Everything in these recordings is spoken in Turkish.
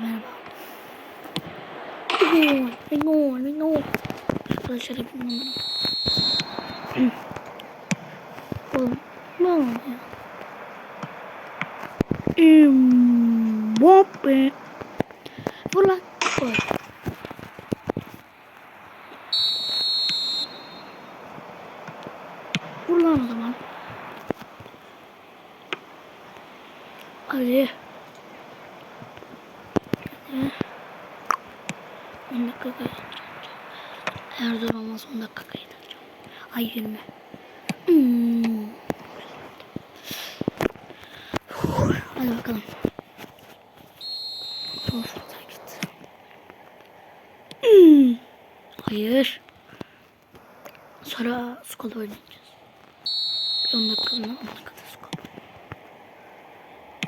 that on, hang on, hang on. I should have no. Mmm, whoop it. Ay 20. Hmm. Hadi bakalım. Of, git. Hmm. Hayır. Sonra skola oynayacağız. Bir 10 dakika sonra 10 dakikada skola.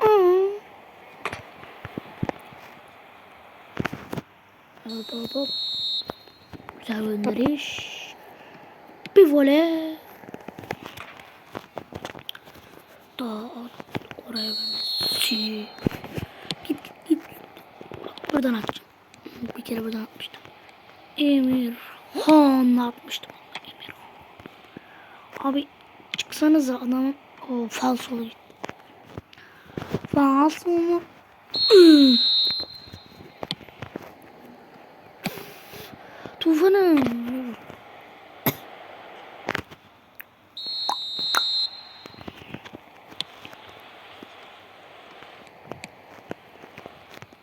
Hmm. Hop hop hop. Güzel gönderiş. Bir voley. Daha oraya vermesi. Git git git. Buradan atacağım. Bir kere buradan atmıştım. Emir Han atmıştım. Emir Abi çıksanıza adamın o falsolu gitti. Falso mu? Tufanım.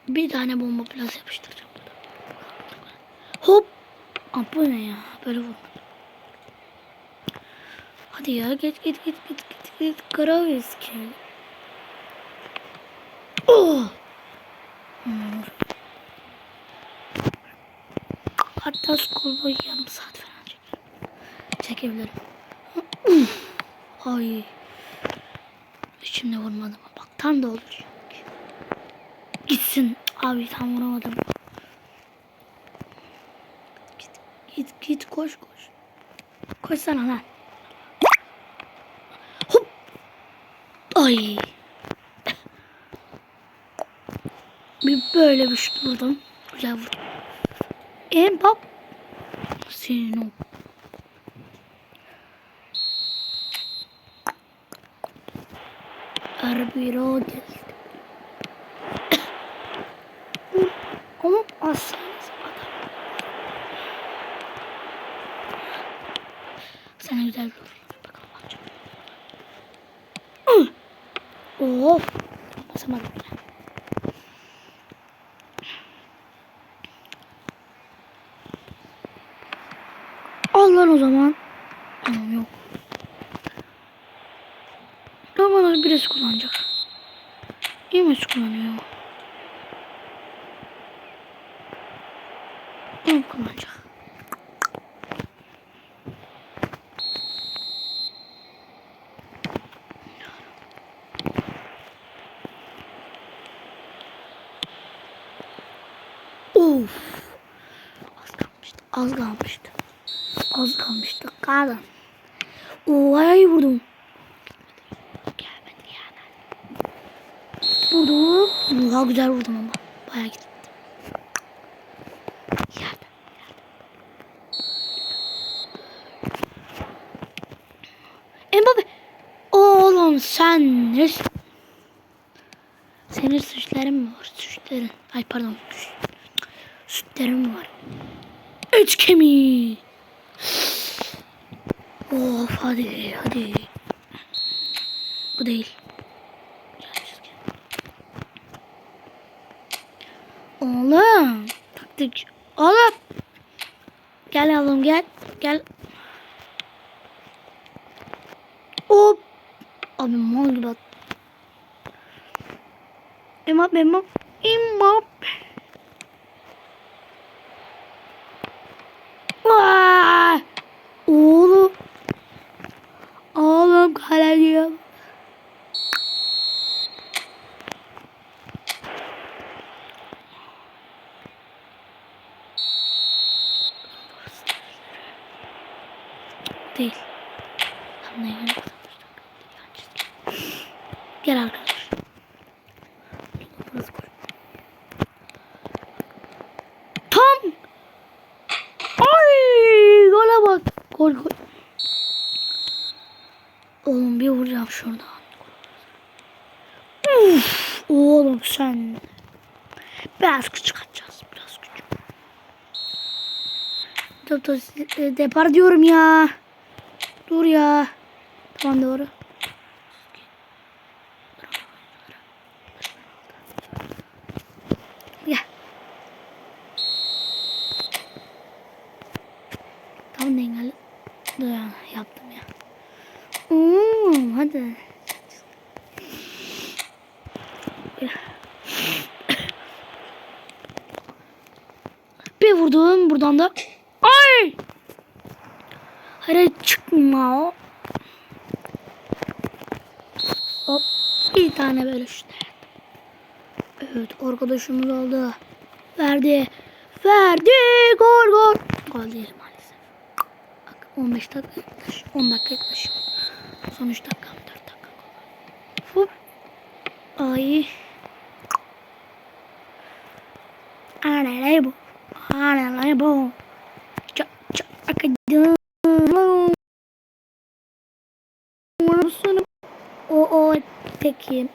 Bir tane bomba plaz yapıştıracağım. Hop. Aa, bu ne ya? Böyle vurmadım. Hadi ya git git git git git git. Karaviski. Oh. Hmm. Hatta skor boyu yarım saat falan çekerim. Çekebilirim. Ay. İçimde vurmadım. Bak tam da olur. Gitsin. Abi tam vuramadım. Git git git koş koş. Koşsana lan. Hop. Ay. Bir böyle bir şut vurdum. Güzel vurdum. En bak. Senin o. Geldi. Oğlum aslanız adam. Sana güzel bir vurayım. Bakalım bakacağım. Oh. Basamadım bile. Al lan o zaman. Tamam yok. Romanlar birisi kullanacak. İyi kullanıyor? Kim kullanacak? Of. Az kalmıştı. Az kalmıştı. Az kalmıştı. Kalın. Oo ayağıyı vurdum. Vurdum. Oha güzel vurdum ama. Bayağı gitti. Yerde. Mbappe. Oğlum sen ne? Senin suçların mı var? Suçların. Ay pardon. Sütlerim var. Et kemiği. Hadi hadi. Bu değil. Oğlum. Taktik. Oğlum. Gel oğlum gel. Gel. Hop. Abi mal gibi at. Mbappe Mbappe. Mbappe. Vaa! Oğlum. Kaleci. Değil. Yani? Gel arkadaş. Oğlum sen. Biraz küçük atacağız. Biraz küçük. Dur dur. e, Depar diyorum ya. Dur ya. Tamam doğru. Gel. Tam dengeli. Dur ya, yaptım ya. Oo, hadi. Bir vurdum buradan da. Ay! Hayır çıkma. Hop. Bir tane böyle işte. Evet arkadaşımız aldı. Verdi. Verdi. Gol gol. Gol değil maalesef. Bak 15 dakika yaklaş. 10 dakika yaklaş. Son 3 dakika 4 dakika. Hop. Ay. Anne bu. Anne bu. Çak çak akıdım. O o peki.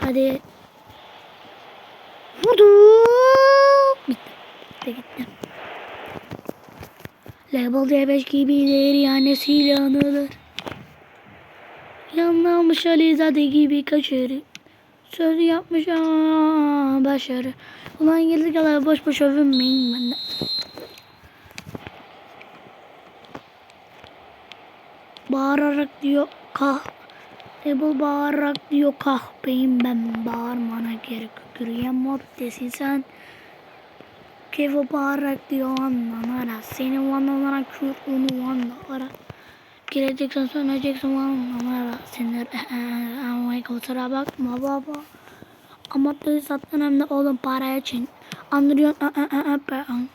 Hadi. Vurdu. Bitti. Bitti gitti. Level D5 gibidir yanesiyle anılır. Yanlamış Alizade gibi kaçırır. Söz yapmış ama başarı. Ulan geldi kadar boş boş övünmeyin benden. Bağırarak diyor kah. Ebul bağırarak diyor kahpeyim ben bağırmana gerek yok. Yürüyen moddesin sen. Kevo bağırarak diyor anlan ara. Seni vandan kür onu vanda ara. Geleceksen söneceksin vandan ara. Sinir ama kusura bakma baba. Ama tabii zaten hem de oğlum para için. Andırıyorsun.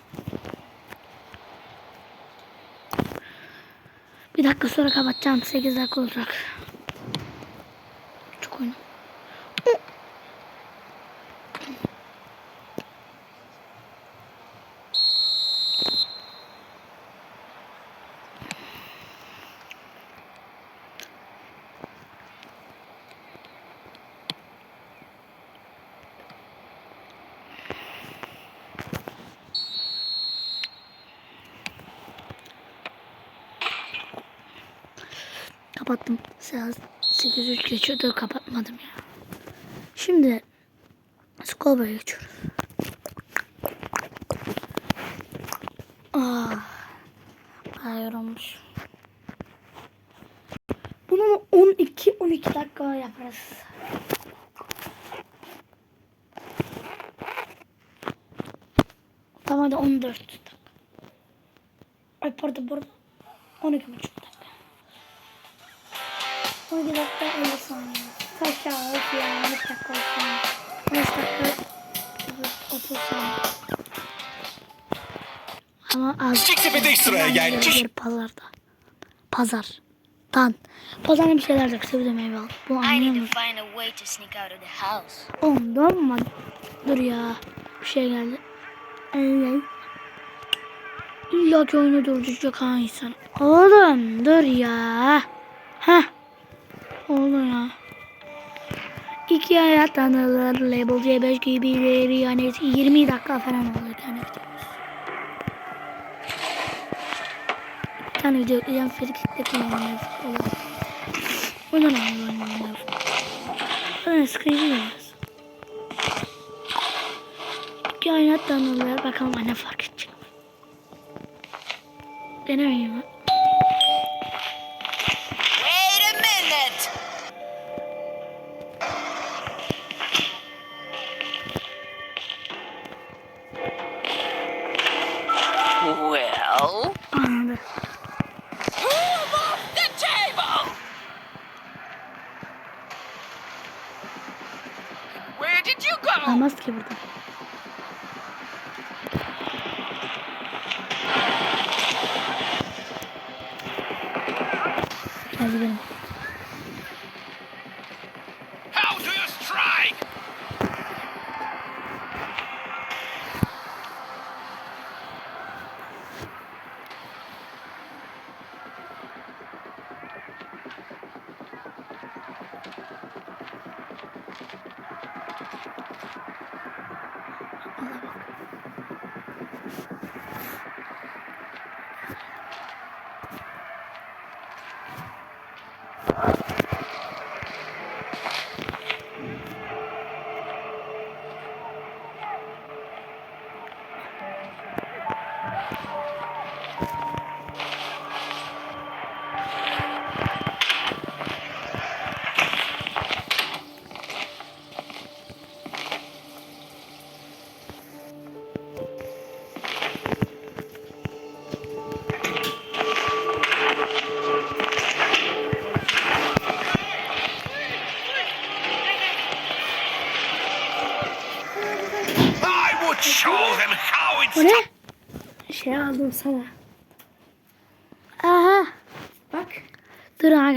Bir dakika sonra kapatacağım. 8 dakika olacak. Çok oyun. Kapattım. Saat 8.3 geçiyordu kapatmadım ya. Şimdi Scober'e geçiyoruz. Ah, bayağı yorulmuş. Bunu 12-12 dakika yaparız. Tamam hadi 14 dakika. Ay pardon burada 12 buçuk. 12 dakika 50 saniye. Kaç of ya 13 dakika olsun. 13 dakika 30 saniye. Ama az. Sıraya gel. Bir pazarda. Pazar. Tan. Pazarda bir şeyler de kısa bir de meyve al. Bu I anlıyor need to musun? find a way to sneak out of the house. Ondan mı? Dur ya. Bir şey geldi. Evet. İlla ki oyunu durduracak ha insan. Oğlum dur ya. Heh. Oğlum ya. İki hayat tanılır. Label C5 gibileri yani 20 dakika falan oldu bir tane video. Bir tane video yükleyeceğim. Frikik'te kullanmayı olur. Bundan oynayalım. Evet sıkıcı. İki hayat tanılır. Bakalım ne fark edecek. Denemeyeyim Olmaz ki burada. Gel gidelim. Şey aldım sana. Aha. Bak. Dur aga.